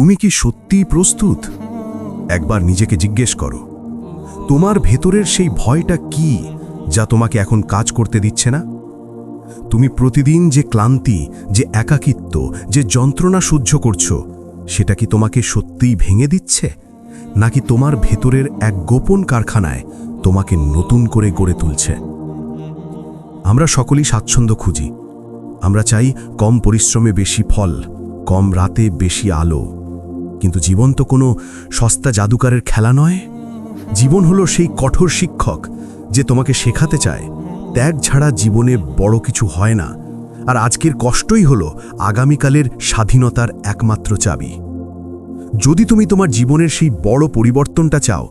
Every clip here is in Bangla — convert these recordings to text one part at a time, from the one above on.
তুমি কি সত্যিই প্রস্তুত? একবার নিজেকে জিজ্ঞেস করো। তোমার ভেতরের সেই ভয়টা কি যা তোমাকে এখন কাজ করতে দিচ্ছে না? তুমি প্রতিদিন যে ক্লান্তি, যে একাকিত্ব, যে যন্ত্রণা সহ্য করছ, সেটা কি তোমাকে সত্যিই ভেঙে দিচ্ছে? নাকি তোমার ভেতরের এক গোপন কারখানায় তোমাকে নতুন করে গড়ে তুলছে? আমরা সকলেই স্বাচ্ছন্দ্য খুঁজি। আমরা চাই কম পরিশ্রমে বেশি ফল, কম রাতে বেশি আলো। কিন্তু জীবন তো কোনো সস্তা জাদুকারের খেলা নয়। জীবন হলো সেই কঠোর শিক্ষক যে তোমাকে শেখাতে চায়, ত্যাগ ছাড়া জীবনে বড় কিছু হয় না। আর আজকের কষ্টই হলো আগামীকালের স্বাধীনতার একমাত্র চাবি। যদি তুমি তোমার জীবনের সেই বড় পরিবর্তনটা চাও,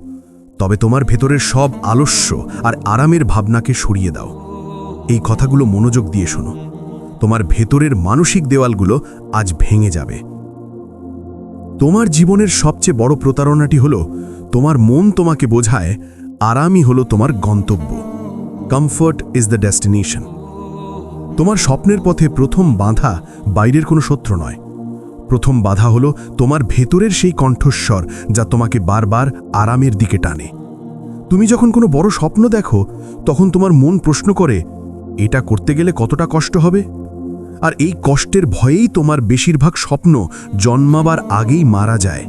তবে তোমার ভেতরের সব আলস্য আর আরামের ভাবনাকে সরিয়ে দাও। এই কথাগুলো মনোযোগ দিয়ে শোনো। তোমার ভেতরের মানসিক দেওয়ালগুলো আজ ভেঙে যাবে। তোমার জীবনের সবচেয়ে বড় প্রতারণাটি হলো, তোমার মন তোমাকে বোঝায়, আরামই হলো তোমার গন্তব্য। কমফর্ট ইজ দ্য ডেস্টিনেশন তোমার স্বপ্নের পথে প্রথম বাধা বাইরের কোনো শত্রু নয়। প্রথম বাধা হলো তোমার ভেতরের সেই কণ্ঠস্বর যা তোমাকে বারবার আরামের দিকে টানে। তুমি যখন কোনো বড় স্বপ্ন দেখো, তখন তোমার মন প্রশ্ন করে, এটা করতে গেলে কতটা কষ্ট হবে? আর এই কষ্টের ভয়েই তোমার বেশিরভাগ স্বপ্ন জন্মাবার আগেই মারা যায়।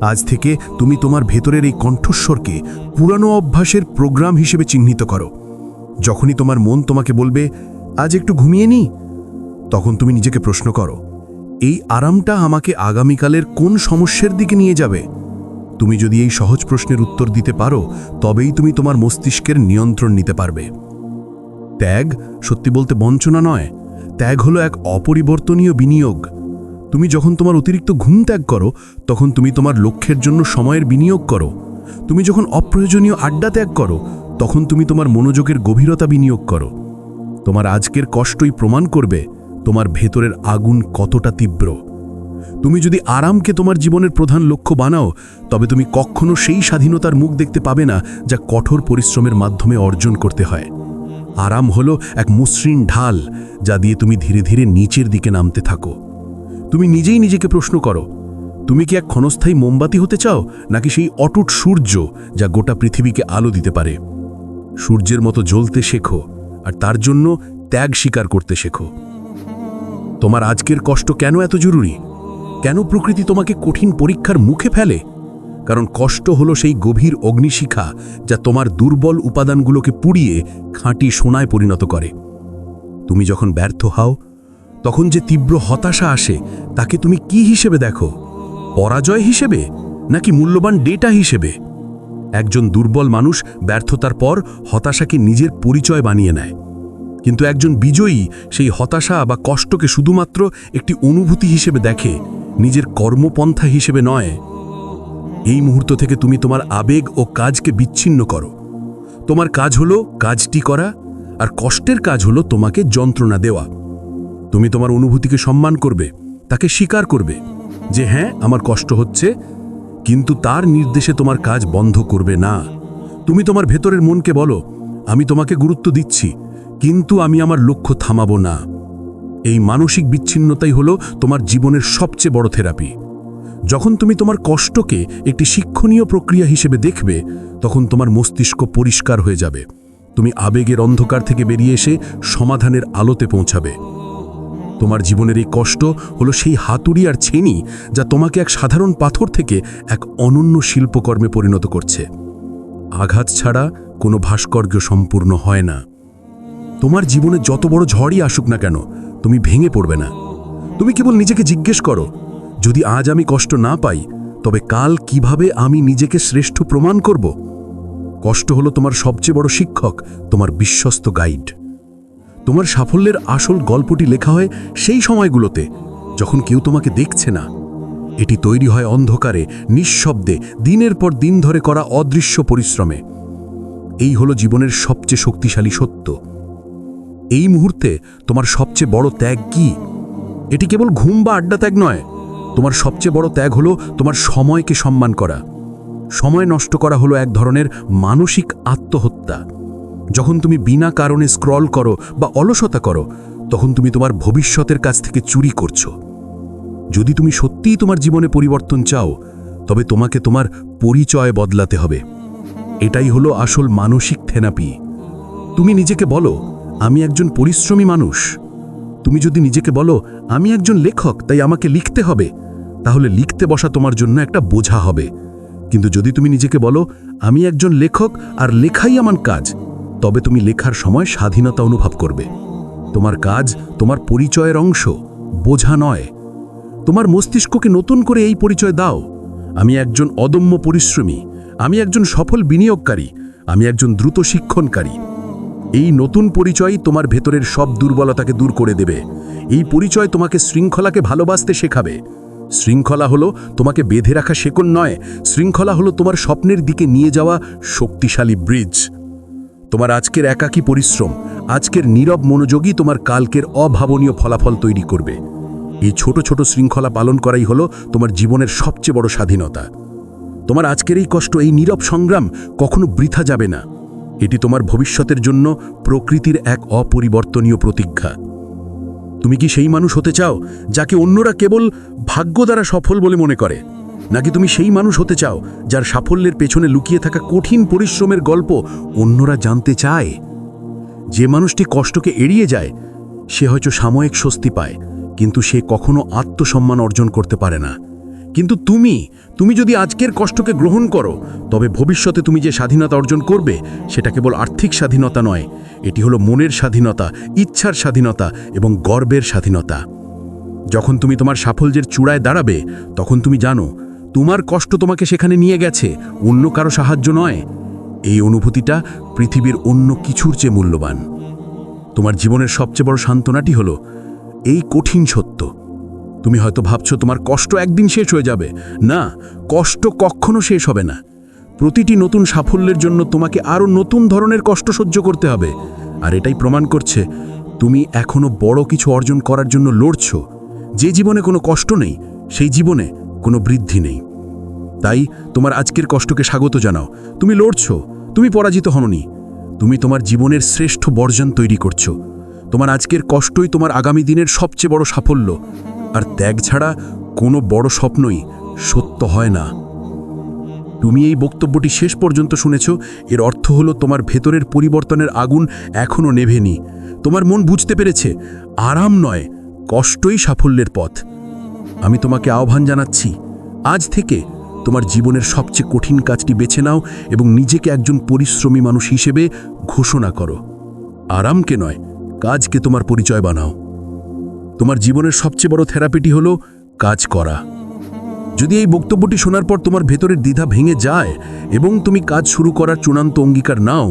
আজ থেকে তুমি তোমার ভেতরের এই কণ্ঠস্বরকে পুরানো অভ্যাসের প্রোগ্রাম হিসেবে চিহ্নিত করো। যখনই তোমার মন তোমাকে বলবে, আজ একটু ঘুমিয়ে নি? তখন তুমি নিজেকে প্রশ্ন করো, এই আরামটা আমাকে আগামীকালের কোন সমস্যার দিকে নিয়ে যাবে? তুমি যদি এই সহজ প্রশ্নের উত্তর দিতে পারো, তবেই তুমি তোমার মস্তিষ্কের নিয়ন্ত্রণ নিতে পারবে। ত্যাগ সত্যি বলতে বঞ্চনা নয় ত্যাগ হলো এক অপরিবর্তনীয় বিনিয়োগ। তুমি যখন তোমার অতিরিক্ত ঘুম ত্যাগ করো, তখন তুমি তোমার লক্ষ্যের জন্য সময়ের বিনিয়োগ করো। তুমি যখন অপ্রয়োজনীয় আড্ডা ত্যাগ করো, তখন তুমি তোমার মনোযোগের গভীরতা বিনিয়োগ করো। তোমার আজকের কষ্টই প্রমাণ করবে তোমার ভেতরের আগুন কতটা তীব্র। তুমি যদি আরামকে তোমার জীবনের প্রধান লক্ষ্য বানাও, তবে তুমি কখনো সেই স্বাধীনতার মুখ দেখতে পাবে না যা কঠোর পরিশ্রমের মাধ্যমে অর্জন করতে হয়। আরাম হলো এক মসৃণ ঢাল যা দিয়ে তুমি ধীরে ধীরে নিচের দিকে নামতে থাকো। তুমি নিজেই নিজেকে প্রশ্ন করো, তুমি কি এক ক্ষণস্থায়ী মোমবাতি হতে চাও, নাকি সেই অটুট সূর্য যা গোটা পৃথিবীকে আলো দিতে পারে? সূর্যের মতো জ্বলতে শেখো, আর তার জন্য ত্যাগ স্বীকার করতে শেখো। তোমার আজকের কষ্ট কেন এত জরুরি? কেন প্রকৃতি তোমাকে কঠিন পরীক্ষার মুখে ফেলে? কারণ কষ্ট হলো সেই গভীর অগ্নিশিখা যা তোমার দুর্বল উপাদানগুলোকে পুড়িয়ে খাঁটি সোনায় পরিণত করে। তুমি যখন ব্যর্থ হও, তখন যে তীব্র হতাশা আসে, তাকে তুমি কি হিসেবে দেখো? পরাজয় হিসেবে? নাকি মূল্যবান ডেটা হিসেবে? একজন দুর্বল মানুষ ব্যর্থতার পর হতাশাকে নিজের পরিচয় বানিয়ে নেয়। কিন্তু একজন বিজয়ী সেই হতাশা বা কষ্টকে শুধুমাত্র একটি অনুভূতি হিসেবে দেখে, নিজের কর্মপন্থা হিসেবে নয় এই মুহূর্ত থেকে তুমি তোমার আবেগ ও কাজকে বিচ্ছিন্ন করো। তোমার কাজ হলো কাজটি করা, আর কষ্টের কাজ হলো তোমাকে যন্ত্রণা দেওয়া। তুমি তোমার অনুভূতিকে সম্মান করবে, তাকে স্বীকার করবে যে হ্যাঁ আমার কষ্ট হচ্ছে, কিন্তু তার নির্দেশে তোমার কাজ বন্ধ করবে না। তুমি তোমার ভেতরের মনকে বলো, আমি তোমাকে গুরুত্ব দিচ্ছি, কিন্তু আমি আমার লক্ষ্য থামাবো না। এই মানসিক বিচ্ছিন্নতাই হলো তোমার জীবনের সবচেয়ে বড় থেরাপি। যখন তুমি তোমার কষ্টকে একটি শিক্ষণীয় প্রক্রিয়া হিসেবে দেখবে, তখন তোমার মস্তিষ্ক পরিষ্কার হয়ে যাবে। তুমি আবেগের অন্ধকার থেকে বেরিয়ে এসে সমাধানের আলোতে পৌঁছাবে। তোমার জীবনের এই কষ্ট হলো সেই হাতুড়ি আর ছেনি যা তোমাকে এক সাধারণ পাথর থেকে এক অনন্য শিল্পকর্মে পরিণত করছে। আঘাত ছাড়া কোনো ভাস্কর্য সম্পূর্ণ হয় না। তোমার জীবনে যত বড় ঝড়ই আসুক না কেন, তুমি ভেঙে পড়বে না। তুমি কেবল নিজেকে জিজ্ঞেস করো যদি আজ আমি কষ্ট না পাই, তবে কাল কীভাবে আমি নিজেকে শ্রেষ্ঠ প্রমাণ করব? কষ্ট হলো তোমার সবচেয়ে বড় শিক্ষক, তোমার বিশ্বস্ত গাইড। তোমার সাফল্যের আসল গল্পটি লেখা হয় সেই সময়গুলোতে, যখন কেউ তোমাকে দেখছে না। এটি তৈরি হয় অন্ধকারে, নিঃশব্দে, দিনের পর দিন ধরে করা অদৃশ্য পরিশ্রমে। এই হলো জীবনের সবচেয়ে শক্তিশালী সত্য। এই মুহূর্তে তোমার সবচেয়ে বড় ত্যাগ কি? এটি কেবল ঘুম বা আড্ডা ত্যাগ নয়। তোমার সবচেয়ে বড় ত্যাগ হলো তোমার সময়কে সম্মান করা। সময় নষ্ট করা হলো এক ধরনের মানসিক আত্মহত্যা। যখন তুমি বিনা কারণে স্ক্রল করো বা অলসতা করো, তখন তুমি তোমার ভবিষ্যতের কাছ থেকে চুরি করছ। যদি তুমি সত্যিই তোমার জীবনে পরিবর্তন চাও, তবে তোমাকে তোমার পরিচয় বদলাতে হবে। এটাই হলো আসল মানসিক থেরাপি তুমি নিজেকে বলো, আমি একজন পরিশ্রমী মানুষ। তুমি যদি নিজেকে বলো, আমি একজন লেখক, তাই আমাকে লিখতে হবে, তাহলে লিখতে বসা তোমার জন্য একটা বোঝা হবে। কিন্তু যদি তুমি নিজেকে বলো, আমি একজন লেখক আর লেখাই আমার কাজ, তবে তুমি লেখার সময় স্বাধীনতা অনুভব করবে। তোমার কাজ তোমার পরিচয়ের অংশ, বোঝা নয়। তোমার মস্তিষ্ককে নতুন করে এই পরিচয় দাও। আমি একজন অদম্য পরিশ্রমী, আমি একজন সফল বিনিয়োগকারী, আমি একজন দ্রুত শিক্ষণকারী এই নতুন পরিচয় তোমার ভেতরের সব দুর্বলতাকে দূর করে দেবে। এই পরিচয় তোমাকে শৃঙ্খলাকে ভালোবাসতে শেখাবে। শৃঙ্খলা হলো তোমাকে বেঁধে রাখা শেকন নয়, শৃঙ্খলা হলো তোমার স্বপ্নের দিকে নিয়ে যাওয়া শক্তিশালী ব্রিজ। তোমার আজকের একাকী পরিশ্রম, আজকের নীরব মনোযোগী তোমার কালকের অভাবনীয় ফলাফল তৈরি করবে। এই ছোট ছোট শৃঙ্খলা পালন করাই হলো তোমার জীবনের সবচেয়ে বড় স্বাধীনতা। তোমার আজকের এই কষ্ট, এই নীরব সংগ্রাম কখনো বৃথা যাবে না। এটি তোমার ভবিষ্যতের জন্য প্রকৃতির এক অপরিবর্তনীয় প্রতিজ্ঞা তুমি কি সেই মানুষ হতে চাও, যাকে অন্যরা কেবল ভাগ্য দ্বারা সফল বলে মনে করে? নাকি তুমি সেই মানুষ হতে চাও, যার সাফল্যের পেছনে লুকিয়ে থাকা কঠিন পরিশ্রমের গল্প অন্যরা জানতে চায়? যে মানুষটি কষ্টকে এড়িয়ে যায়, সে হয়তো সাময়িক স্বস্তি পায়, কিন্তু সে কখনো আত্মসম্মান অর্জন করতে পারে না। কিন্তু তুমি তুমি যদি আজকের কষ্টকে গ্রহণ করো, তবে ভবিষ্যতে তুমি যে স্বাধীনতা অর্জন করবে, সেটা কেবল আর্থিক স্বাধীনতা নয়, এটি হলো মনের স্বাধীনতা, ইচ্ছার স্বাধীনতা এবং গর্বের স্বাধীনতা। যখন তুমি তোমার সাফল্যের চূড়ায় দাঁড়াবে, তখন তুমি জানো, তোমার কষ্ট তোমাকে সেখানে নিয়ে গেছে, অন্য কারও সাহায্য নয়। এই অনুভূতিটা পৃথিবীর অন্য কিছুর চেয়ে মূল্যবান। তোমার জীবনের সবচেয়ে বড় সান্ত্বনাটি হলো, এই কঠিন সত্য। তুমি হয়তো ভাবছ তোমার কষ্ট একদিন শেষ হয়ে যাবে। না, কষ্ট কখনো শেষ হবে না। প্রতিটি নতুন সাফল্যের জন্য তোমাকে আরও নতুন ধরনের কষ্ট সহ্য করতে হবে। আর এটাই প্রমাণ করছে, তুমি এখনও বড় কিছু অর্জন করার জন্য লড়ছ। যে জীবনে কোনো কষ্ট নেই, সেই জীবনে কোনো বৃদ্ধি নেই। তাই তোমার আজকের কষ্টকে স্বাগত জানাও। তুমি লড়ছো, তুমি পরাজিত হননি তুমি তোমার জীবনের শ্রেষ্ঠ বর্জন তৈরি করছ। তোমার আজকের কষ্টই তোমার আগামী দিনের সবচেয়ে বড় সাফল্য। আর ত্যাগ ছাড়া কোনো বড় স্বপ্নই সত্য হয় না। তুমি এই বক্তব্যটি শেষ পর্যন্ত শুনেছ, এর অর্থ হলো তোমার ভেতরের পরিবর্তনের আগুন এখনও নেভেনি। তোমার মন বুঝতে পেরেছে, আরাম নয়, কষ্টই সাফল্যের পথ। আমি তোমাকে আহ্বান জানাচ্ছি, আজ থেকে তোমার জীবনের সবচেয়ে কঠিন কাজটি বেছে নাও এবং নিজেকে একজন পরিশ্রমী মানুষ হিসেবে ঘোষণা করো। আরামকে নয়, কাজকে তোমার পরিচয় বানাও। তোমার জীবনের সবচেয়ে বড় থেরাপিটি হলো কাজ করা। যদি এই বক্তব্যটি শোনার পর তোমার ভেতরের দ্বিধা ভেঙে যায় এবং তুমি কাজ শুরু করার চূড়ান্ত অঙ্গীকার নাও,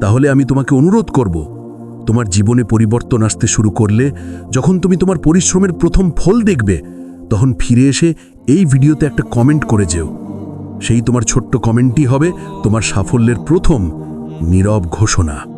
তাহলে আমি তোমাকে অনুরোধ করব, তোমার জীবনে পরিবর্তন আসতে শুরু করলে, যখন তুমি তোমার পরিশ্রমের প্রথম ফল দেখবে, তখন ফিরে এসে এই ভিডিওতে একটা কমেন্ট করে যেও। সেই তোমার ছোট্ট কমেন্টই হবে তোমার সাফল্যের প্রথম নীরব ঘোষণা।